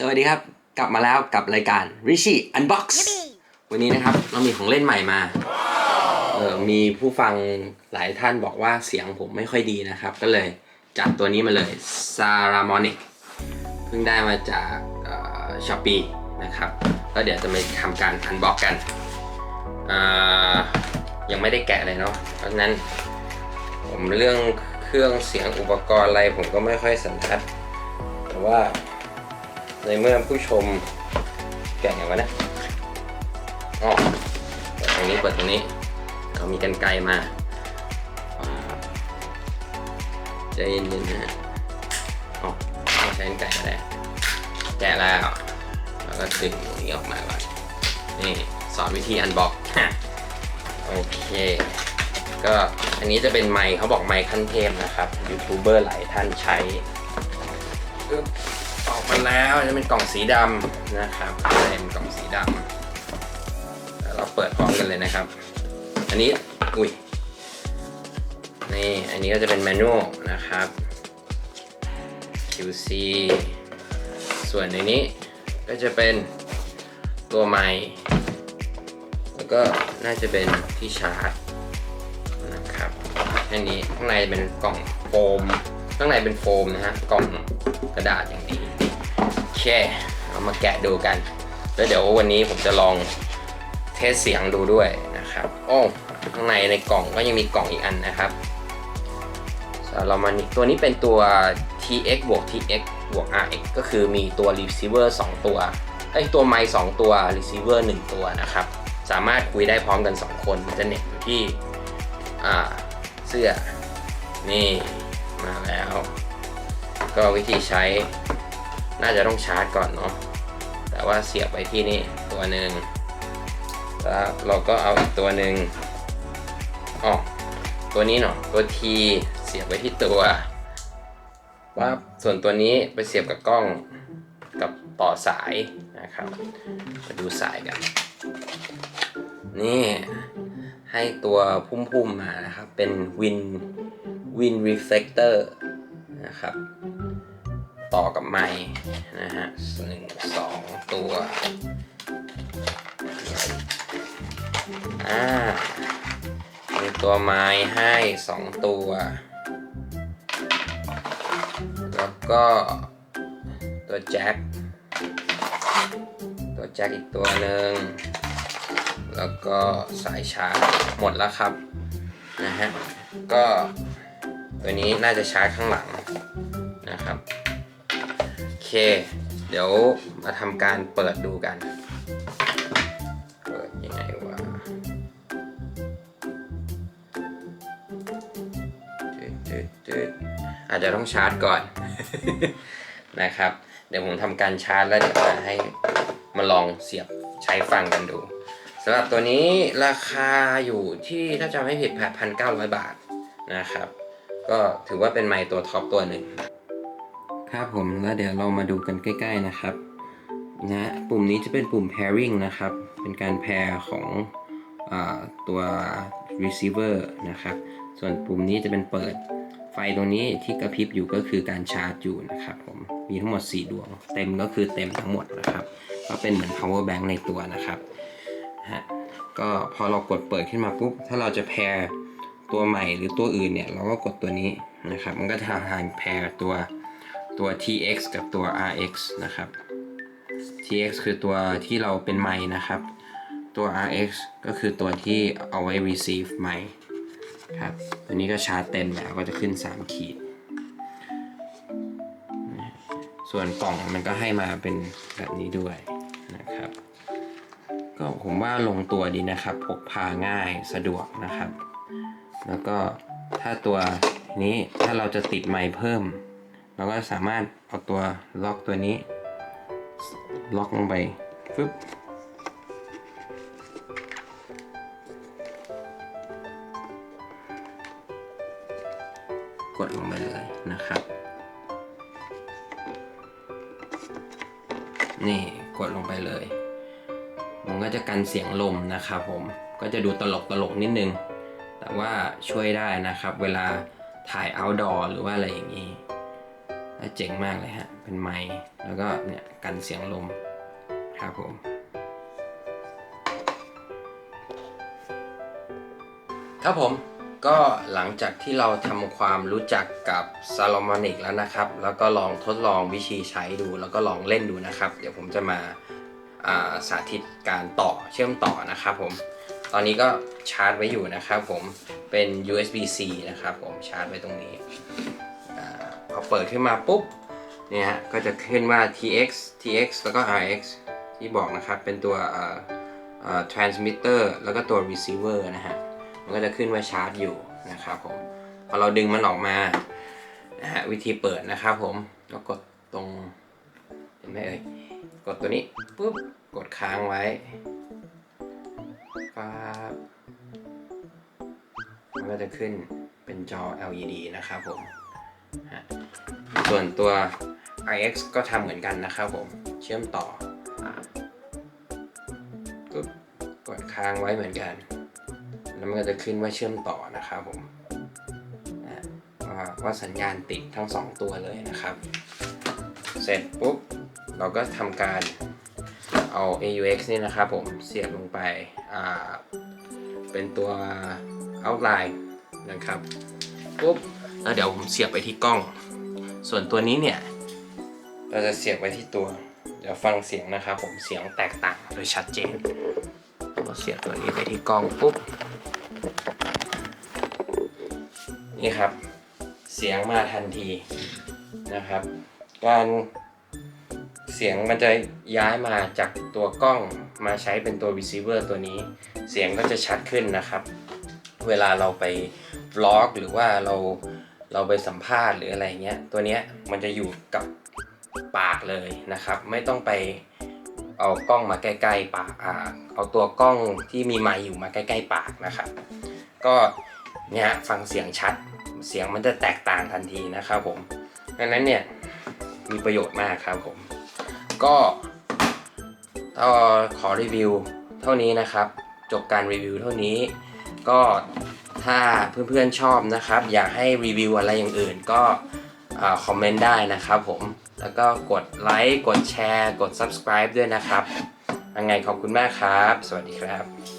สวัสดีครับ กลับมาแล้วกับรายการ Rishi Unbox วันนี้นะครับเรามีของเล่นใหม่มาเออมีผู้ฟังหลายท่านบอกว่าเสียงผมไม่ค่อยดีนะครับ ก็เลยจัดตัวนี้มาเลย Saramonic เพิ่งได้มาจากช้อปปีนะครับก็เดี๋ยวจะมาทำการ Unbox กันอ่ายังไม่ได้แกะเลยเนาะเพราะฉะนั้นผมเรื่องเครื่องเสียงอุปกรณ์อะไรผมก็ไม่ค่อยสันทัดแต่ว่า ในเมื่อผู้ชมแกะไงวะนี่ยอ๋อเปิดตรงนี้เปิดตรงนี้เรามีกันไกลมาใจเย็นๆนะฮะอ๋อใช้กันไกลก็ได้แกะแล้วแล้วก็ดึงตรงนี้ออกมาก่อนนี่สอนวิธีอันบ็อกโอเค ก็อันนี้จะเป็นไมค์เขาบอกไมค์ขั้นเทพนะครับยูทูบเบอร์หลายท่านใช้ มาแล้วจะเป็นกล่องสีดำนะครับเป็นกล่องสีดำเราเปิดพร้อมกันเลยนะครับ อันนี้อุ้ยนี่อันนี้ก็จะเป็นแมนนวลนะครับ QC ส่วนในนี้ก็จะเป็นตัวไมค์แล้วก็น่าจะเป็นที่ชาร์จนะครับอันนี้ข้างในเป็นกล่องโฟม ข้างในเป็นโฟมนะฮะกล่องกระดาษอย่างดี เค เอามาแกะดูกัน แล้วเดี๋ยววันนี้ผมจะลองเทสเสียงดูด้วยนะครับ โอ้ข้างในในกล่องก็ยังมีกล่องอีกอันนะครับเรามาตัวนี้เป็นตัว TX บวก TX บวก RX ก็คือมีตัว receiver 2 ตัวไอตัวไมค์2ตัว receiver 1 ตัวนะครับ สามารถคุยได้พร้อมกัน 2 คนมันจะเน็ตอยู่ที่เสื้อ นี่มาแล้ว ก็วิธีใช้ น่าจะต้องชาร์จก่อนเนาะแต่ว่าเสียบไปที่นี่ตัวหนึ่งแล้วเราก็เอาอีกตัวหนึ่งอ๋อตัวนี้เนาะตัว T เสียบไว้ที่ตัวว่าส่วนตัวนี้ไปเสียบกับกล้องกับต่อสายนะครับมาดูสายกัน นี่ให้ตัวพุ่มๆมานะครับ เป็นวินวินรีเฟล็กเตอร์นะครับ ต่อกับไม้นะฮะหนึ่งสองตัวอ่ามีตัวไม้ให้สองตัว แล้วก็ตัวแจ็คตัวแจ็คอีกตัวหนึ่งแล้วก็สายชาร์จหมดแล้วครับนะฮะก็ตัวนี้น่าจะชาร์จข้างหลังนะครับ เค เดี๋ยวมาทำการเปิดดูกัน เปิดยังไงวะจึ๊ดจึ๊ดอาจจะต้องชาร์จก่อนนะครับ เดี๋ยวผมทำการชาร์จแล้วเดี๋ยวมาให้มาลองเสียบใช้ฟังกันดูสำหรับตัวนี้ราคาอยู่ที่ถ้าจำไม่ผิด8,900บาทนะครับ ก็ถือว่าเป็นไมค์ตัวท็อปตัวหนึ่ง ครับผมแล้วเดี๋ยวเรามาดูกันใกล้ ๆนะครับนะปุ่มนี้จะเป็นปุ่ม pairing นะครับ เป็นการ pair ของอตัว receiver นะครับ ส่วนปุ่มนี้จะเป็นเปิดไฟตรงนี้ที่กระพริบอยู่ก็คือการชาร์จอยู่นะครับผมมีทั้งหมด 4 ดวง เต็มก็คือเต็มทั้งหมดนะครับ ก็เป็นเหมือน power bank ในตัวนะครับฮะก็พอเรากดเปิดขึ้นมาปุ๊บ ถ้าเราจะแพรตัวใหม่หรือตัวอื่นเนี่ย เราก็กดตัวนี้นะครับ มันก็จะทำการแพรตัว ตัว TX กับตัว RX นะครับ TX คือตัวที่เราเป็นไม้นะครับ ตัว RX ก็คือตัวที่เอาไว้ receive ไม้ครับตัวนี้ก็ชาร์จเต็มแล้วก็จะขึ้น 3 ขีด ส่วนกล่องมันก็ให้มาเป็นแบบนี้ด้วยนะครับ ก็ผมว่าลงตัวดีนะครับ พกพาง่ายสะดวกนะครับ แล้วก็ถ้าตัวนี้ถ้าเราจะติดไม้เพิ่ม เราก็สามารถเอาตัวล็อกตัวนี้ ล็อกลงไปฟึบกดลงไปเลยนะครับ นี่กดลงไปเลย มันก็จะกันเสียงลมนะครับผมก็จะดูตลกตลกนิดนึง แต่ว่าช่วยได้นะครับ เวลาถ่าย outdoor หรือว่าอะไรอย่างนี้ เจ๋งมากเลยฮะ เป็นไมค์แล้วก็เนี่ยกันเสียงลมครับผมครับผมก็หลังจากที่เราทำความรู้จักกับ s a l o m o n i c แล้วนะครับ แล้วก็ลองทดลองวิธีใช้ดูแล้วก็ลองเล่นดูนะครับ เดี๋ยวผมจะมาาสาธิตการต่อเชื่อมต่อนะครับผม ตอนนี้ก็ชาร์จไว้อยู่นะครับผมเป็น USB-C นะครับผมชาร์จไว้ตรงนี้ อาเปิดขึ้นมาปุ๊บเนี่ยฮะก็จะขึ้นว่า TX TX แล้วก็ RX ที่บอกนะครับเป็นตัวอ่อ transmitter แล้วก็ตัว receiver นะฮะมันก็จะขึ้นว่าชาร์จอยู่นะครับผมพอเราดึงมันออกมานะฮะวิธีเปิดนะครับผมก็กดตรงเห็นไหมเอ่ยกดตัวนี้ปุ๊บกดค้างไว้ปั๊บมันก็จะขึ้นเป็นจอ LED นะครับผม ส่วนตัว RX ก็ทำเหมือนกันนะครับผมเชื่อมต่อกดค้างไว้เหมือนกัน แล้วมันก็จะขึ้นว่าเชื่อมต่อนะครับผมว่าว่าสัญญาณติดทั้ง 2 ตัวเลยนะครับ เสร็จปุ๊บ เราก็ทำการเอา AUX นี่นะครับผมเสียบลงไป เป็นตัว outline นะครับ ปุ๊บแล้วเดี๋ยวผมเสียบไปที่กล้อง ส่วนตัวนี้เนี่ย เราจะเสียบไว้ที่ตัว เดี๋ยวฟังเสียงนะครับผมเสียงแตกต่างโดยชัดเจนเราเสียบตัวนี้ไปที่กล้องปุ๊บนี่ครับ เสียงมาทันทีนะครับ การเสียงมันจะย้ายมาจากตัวกล้องมาใช้เป็นตัว receiver ตัวนี้ เสียงก็จะชัดขึ้นนะครับ เวลาเราไป บล็อกหรือว่าเราเราไปสัมภาษณ์หรืออะไรเงี้ยตัวเนี้ยมันจะอยู่กับปากเลยนะครับ ไม่ต้องไปเอากล้องมาใกล้ๆปากอ่าเอาตัวกล้องที่มีไมค์อยู่มาใกล้ๆปากนะครับ ก็เนี่ยฟังเสียงชัดเสียงมันจะแตกต่างทันทีนะครับผมดังนั้นเนี่ยมีประโยชน์มากครับผม ก็ขอรีวิวเท่านี้นะครับ จบการรีวิวเท่านี้ ก็ ถ้าเพื่อนๆชอบนะครับ อยากให้รีวิวอะไรอย่างอื่นก็คอมเมนต์ได้นะครับผม แล้วก็กดไลค์ กดแชร์ กด subscribe ด้วยนะครับยังไงขอบคุณมากครับ สวัสดีครับ